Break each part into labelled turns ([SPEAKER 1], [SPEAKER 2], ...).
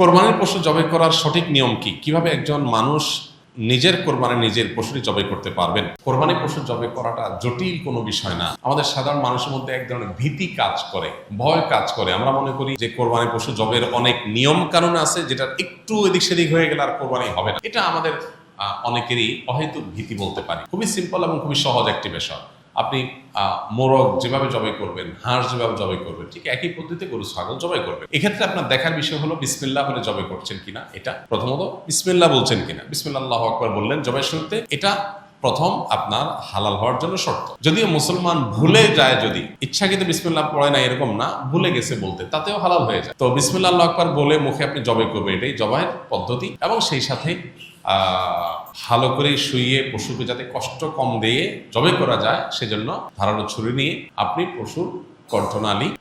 [SPEAKER 1] কোরবানির পশু জবাই করার সঠিক নিয়ম কি? কীভাবে একজন মানুষ নিজের কোরবানি নিজের পশুটি জবাই করতে পারবেন? কোরবানি পশু জবাই করাটা জটিল কোনো বিষয় না। আমাদের সাধারণ মানুষের মধ্যে এক ধরনের ভীতি কাজ করে, ভয় কাজ করে। আমরা মনে করি যে কোরবানি পশু জবের অনেক নিয়ম কানুন আছে যেটা একটু এদিক সেদিক হয়ে গেলে আর কোরবানি হবে না। এটা আমাদের অনেকেরই অহেতুক ভীতি বলতে পারি। খুবই সিম্পল এবং খুবই সহজ একটি বিষয়। আপনি মোরগ যেভাবে জবাই করবেন, হাঁস যেভাবে জবাই করবেন, ঠিক একই পদ্ধতিতে গরু, ছাগল জবাই করবেন। এক্ষেত্রে আপনার দেখার বিষয় হলো, বিসমিল্লাহ বলে জবাই করছেন কিনা, এটা প্রথমত, বিসমিল্লাহ বলছেন কিনা। বিসমিল্লাহ আকবার বললেন জবাই শুরুতে এটা প্রথম আপনার হালাল হওয়ার জন্য শর্ত। যদিও মুসলমান ভুলে যায় যদি, ইচ্ছাকৃত বিসমিল্লাহ পড়ে না, এরকম না, ভুলে গেছে বলতে, তাতেও হালাল হয়ে যায়। তো বিসমিল্লাহ আল্লাহ আকবার বলে মুখে আপনি জবাই করবেন, এটাই জবাইয়ের পদ্ধতি, এবং সেই সাথে ভালো করে শুইয়ে পশুকে যাতে কষ্ট কম দিয়ে জবে করা যায় সেজন্য ধারালো ছুরি নিয়ে আপনি পশুর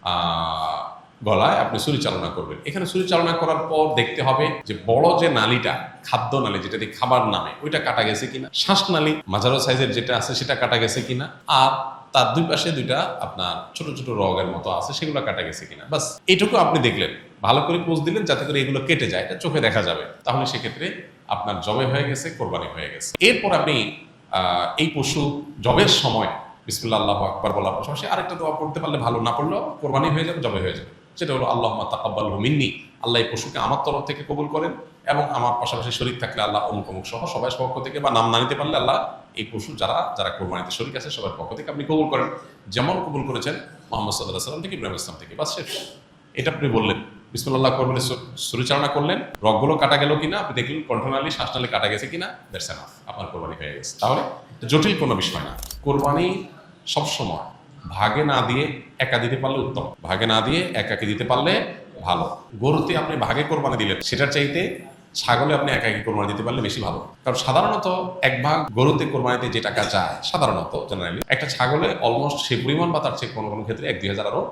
[SPEAKER 1] আহ, গলায় আপনি ছুরি চালনা করবেন। এখানে ছুরি চালনা করার পর দেখতে হবে যে বড় যে নালীটা খাদ্য নালী যেটা দিয়ে খাবার নামে ওইটা কাটা গেছে কিনা শ্বাস নালী মাঝারো সাইজের যেটা আছে সেটা কাটা গেছে কিনা আর তার দুই পাশে দুইটা আপনার ছোট ছোট রগের মতো আছে সেগুলো কাটা গেছে কিনা। বাস এটুকু আপনি দেখলেন। ভালো করে পোজ দিলেন যাতে করে এগুলো কেটে যায় এটা চোখে দেখা যাবে। তাহলে সেক্ষেত্রে আপনার জবে হয়ে গেছে, কোরবানি হয়ে গেছে। এরপর আপনি এই পশু জবের সময়, বিসমুল্লাহ, আল্লাহ আকবর বলার পাশাপাশি আরেকটা দোয়া পড়তে পারলে ভালো, না পড়লেও কোরবানি হয়ে যাবে, জবে হয়ে যাবে। সেটা হলো আল্লাহ তাকাব্বাল মিন্নি। আল্লাহ এই পশুকে আমার তরফ থেকে কবুল করেন এবং আমার পাশাপাশি শরীর থাকলে আল্লাহ অমুক অমুক সহ সবাই পক্ষ থেকে বা নাম না নিতে পারলে আল্লাহ এই পশু যারা যারা কোরবানিতে শরীর আছে, সবার পক্ষ থেকে আপনি কবুল করেন। যেমন কবুল করেছেন মোহাম্মদ সাল্লাহ সাল্লাম থেকে, ইব্রাহিম ইসলাম থেকে। বা শেষ। এটা আপনি বললেন। বিসমুল্লাহ করবেন সুরিচালনা করলেন, রগগুলো কাটা গেল কিনা, আপনি দেখলেন কণ্ঠনালী শ্বাসনালী কাটা গেছে কিনা দ্যাটস এনাফ আপনার কোরবানি হয়ে গেছে। তাহলে জটিল কোনো বিষয় না। কোরবানি সবসময় ভাগে না দিয়ে একা দিতে পারলে উত্তম। ভাগে না দিয়ে একাকে দিতে পারলে ভালো। গরুতে আপনি ভাগে কোরবানি দিলেন, সেটার চাইতে ছাগলে আপনি একা একে কোরবানি দিতে পারলে বেশি ভালো। কারণ সাধারণত এক ভাগ গরুতে কোরবানিতে যে টাকা যায়, সাধারণত জেনারেলি একটা ছাগলে অলমোস্ট সে পরিমাণ বা তার চেয়ে কোনো কোনো ক্ষেত্রে এক দুই হাজার আরও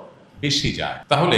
[SPEAKER 1] বেশি যায়। তাহলে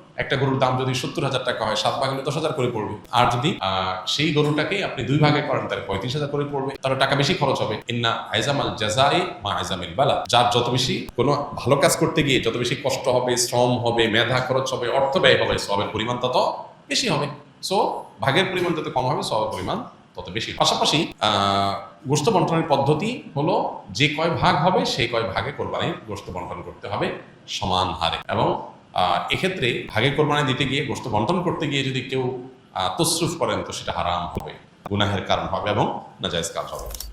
[SPEAKER 1] একটা গরুর দাম যদি সত্তর হাজার টাকা হয়, সাত ভাগ দশ হাজার করে পড়বে। আর যদি সেই গরুটাকে আপনি দুই ভাগে করেন, তাহলে পঁয়ত্রিশ হাজার করে পড়বে। তাহলে টাকা বেশি খরচ হবে। ইন্না আইজামাল জাজাই মা আইজামিল বালা। যার যত বেশি কোনো ভালো কাজ করতে গিয়ে যত বেশি কষ্ট হবে, শ্রম হবে, মেধা খরচ হবে, অর্থ ব্যয় হবে, সবের পরিমাণ তত বেশি হবে। সো, ভাগের পরিমাণ যত কম হবে, সবের পরিমাণ তত বেশি পাশাপাশি গোস্ত বন্টনের পদ্ধতি হলো, যে কয় ভাগ হবে, সেই কয় ভাগে কোরবানির গোস্ত বন্টন করতে হবে সমান হারে। এবং এক্ষেত্রে ভাগে কোরবানি দিতে গিয়ে গোষ্ঠ বন্টন করতে গিয়ে যদি কেউ তসরুফ করেন, তো সেটা হারাম হবে। গুনাহের কারণ হবে এবং নাজায়জ কাজ হবে।